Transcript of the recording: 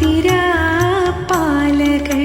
പാതിരാ പാലകൾ